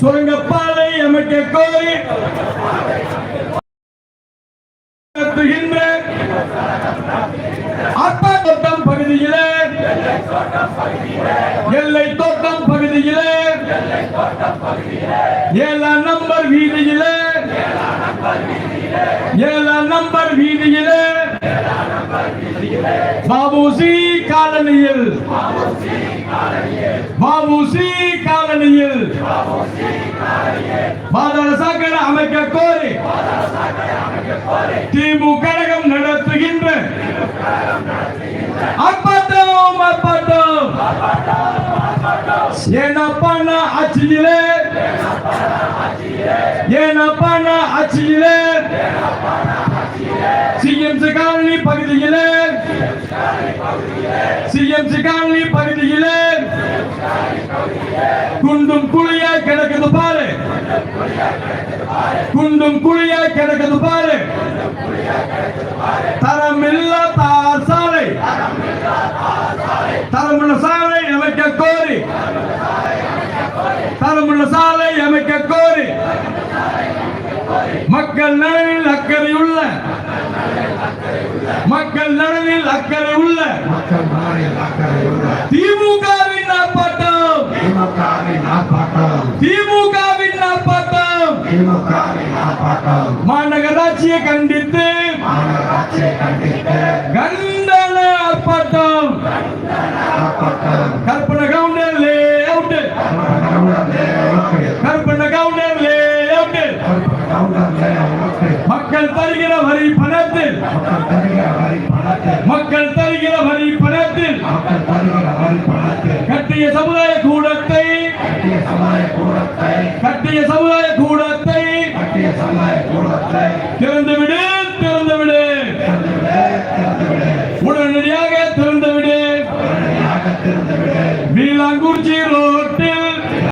சுரங்கப்பாதை அமைக்க கோரி நடத்துகின்ற அப்பா தோட்டம் பகுதியிலே எல்லை தோட்டம் பகுதியிலே ஏழாம் நம்பர் வீதியிலே ஏழாம் நம்பர் வீதியிலே பாபுசி காலனியில் பாபுசி அமைக்க கோரி திமுக கழகம் நடத்துகின்ற அப்பட்டம் அப்பட்டம் ஏனப்பான ஆட்சியிலே ஏனப்பான ஆட்சியிலே சிஎம்சி காலனி பகுதியிலே சிஎம்சி காலனி பகுதியிலே குண்டும் குழு கிடக்குது பாரு குண்டும் குழியாய் கிடக்குது பாரு. தரமில்லா தார் சாலை. தரமுள்ள சாலை அமைக்க கோரி. தரமுள்ள சாலை அமைக்க கோரி. மக்கள் நலனில் அக்கறை உள்ள. மக்கள் நலனில் அக்கறை உள்ள. திமுகவின் ஆர்ப்பாட்டம். திமுகவின் ஆர்ப்பாட்டம் திமுகவின் ஆர்ப்பாட்டம் திமுகவின் ஆர்ப்பாட்டம் மாநகராட்சியை கண்டித்து கண்டன ஆர்ப்பாட்டம். கற்பனை கவுண்டர் லே அவுட் கற்பனை கவுண்டர் லே அவுட் மக்கள் தருகிற வரி பணத்தில் மக்கள் தருகிற வரி பணத்தில் கட்டிய சமுதாய கூடத்தை. கட்டிய சமுதாய கூடத்தை. கட்டிய கூடத்தை பட்டிய சமய கூடத்தை திறந்துவிடு திறந்துவிடு. உடனடியாக திறந்துவிடு. வீலாங்கூர் ஜீரோட்